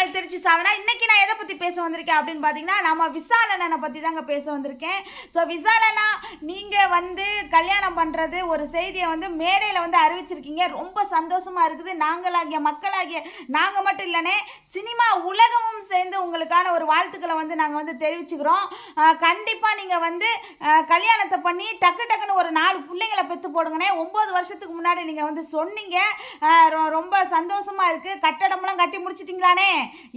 வணக்கங்கள் திருச்சி சாதனா இன்னைக்கு நான் எதை பற்றி பேச வந்திருக்கேன் அப்படின்னு பார்த்தீங்கன்னா நம்ம விசாலனனை அண்ணனை பற்றி தாங்க பேச வந்திருக்கேன். ஸோ விசாலனா நீங்கள் வந்து கல்யாணம் பண்ணுறது ஒரு செய்தியை வந்து மேடையில் வந்து அறிவிச்சிருக்கீங்க. ரொம்ப சந்தோஷமாக இருக்குது. நாங்களாகிய மக்களாகிய நாங்கள் மட்டும் இல்லைனே சினிமா அன்பான ஒரு வாழ்த்துக்களை வந்து நாங்கள் வந்து தெரிவிச்சுக்கிறோம். கண்டிப்பாக நீங்கள் வந்து கல்யாணத்தை பண்ணி டக்கு டக்குன்னு ஒரு நாலு பிள்ளைங்களை பெற்று போடுங்கண்ணே. ஒம்பது வருஷத்துக்கு முன்னாடி நீங்கள் வந்து சொன்னீங்க. ரொ- ரொம்ப சந்தோஷமாக இருக்குது கட்டடம்லாம் கட்டி முடிச்சிட்டிங்களானே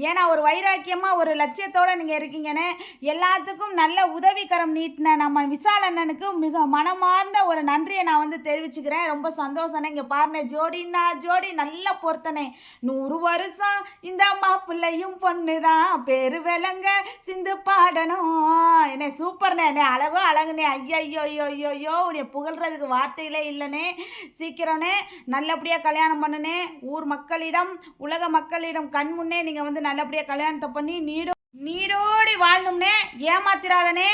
ஏன்னா ஒரு வைராக்கியமாக ஒரு லட்சியத்தோடு நீங்கள் இருக்கீங்கன்னு எல்லாத்துக்கும் நல்ல உதவிக்கரம் நீட்டின நம்ம விசால் அண்ணனுக்கு மிக மனமார்ந்த ஒரு நன்றியை நான் வந்து தெரிவிச்சுக்கிறேன். ரொம்ப சந்தோஷம்ண்ணே இங்கே பாருண்ணே ஜோடின்னா ஜோடி நல்ல பொறுத்தனே நூறு வருஷம் இந்த பிள்ளையும் பொண்ணு தான் பேர் விலங்க சிந்து பாடணும். என்னை சூப்பர்ண்ணே என்ன அழகோ அழகுனே ஐயோ ஐயோ ஐயோ ஐயோ ஐயோ உன்னை புகழ்றதுக்கு வார்த்தைகளே இல்லைனே சீக்கிரம்னே நல்லபடியாக கல்யாணம் பண்ணுனே ஊர் மக்களிடம் உலக மக்களிடம் கண் முன்னே நீங்கள் வந்து நல்லபடியாக கல்யாணத்தை பண்ணி நீடும் நீடோடி வாழணும்னே ஏமாத்திராதனே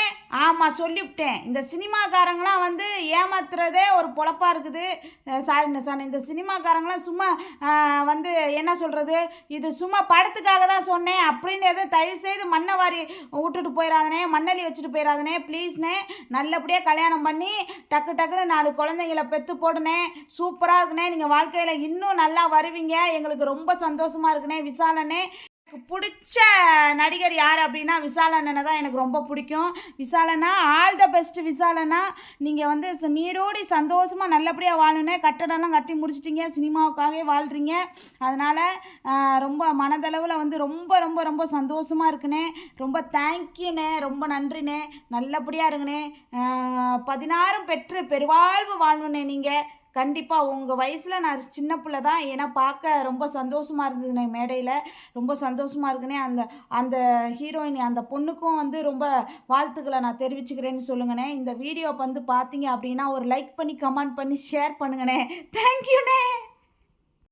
ஆமாம் சொல்லிவிட்டேன். இந்த சினிமாக்காரங்களாம் வந்து ஏமாத்துறதே ஒரு பொழப்பா இருக்குது. சாரி சார் இந்த சினிமாக்காரங்களாம் சும்மா வந்து என்ன சொல்கிறது இது சும்மா படத்துக்காக தான் சொன்னேன் அப்படின்னு எதுவும் தயவு செய்து மண்ணை வாரி விட்டுட்டு போயிடாதனே மண்ணள்ளி வச்சுட்டு போயிடாதனே ப்ளீஸ்ண்ணே நல்லபடியாக கல்யாணம் பண்ணி டக்கு டக்குன்னு நாலு குழந்தைங்கள பெற்று போடுனே சூப்பராக இருக்குண்ணே நீங்கள் வாழ்க்கையில் இன்னும் நல்லா வருவீங்க எங்களுக்கு ரொம்ப சந்தோஷமாக இருக்குண்ணே விசாலனே. எனக்கு பிடிச்ச நடிகர் யார் அப்படின்னா விசாலண்ணனை தான் எனக்கு ரொம்ப பிடிக்கும். விசாலண்ணா ஆல் த பெஸ்ட் விசாலண்ணா நீங்கள் வந்து நீடோடி சந்தோஷமாக நல்லபடியாக வாழணுன்னே கட்டடம்லாம் கட்டி முடிச்சிட்டிங்க. சினிமாவுக்காகவே வாழ்கிறீங்க அதனால் ரொம்ப மனதளவில் வந்து ரொம்ப ரொம்ப ரொம்ப சந்தோஷமாக இருக்குண்ணே ரொம்ப தேங்க்யூண்ணே ரொம்ப நன்றிண்ணே நல்லபடியாக இருங்கண்ணே பதினாறும் பெற்று பெருவாழ்வு வாழணுண்ணே நீங்கள் கண்டிப்பாக உங்கள் வயசில் நான் சின்ன பிள்ளை தான். ஏன்னா பார்க்க ரொம்ப சந்தோஷமாக இருந்ததுண்ணே மேடையில். ரொம்ப சந்தோஷமாக இருக்குனே அந்த அந்த ஹீரோயின் அந்த பொண்ணுக்கும் வந்து ரொம்ப வாழ்த்துக்களை நான் தெரிவிச்சுக்கிறேன்னு சொல்லுங்கண்ணே இந்த வீடியோ வந்து பார்த்தீங்க அப்படின்னா ஒரு லைக் பண்ணி கமெண்ட் பண்ணி ஷேர் பண்ணுங்கண்ணே தேங்க்யூண்ணே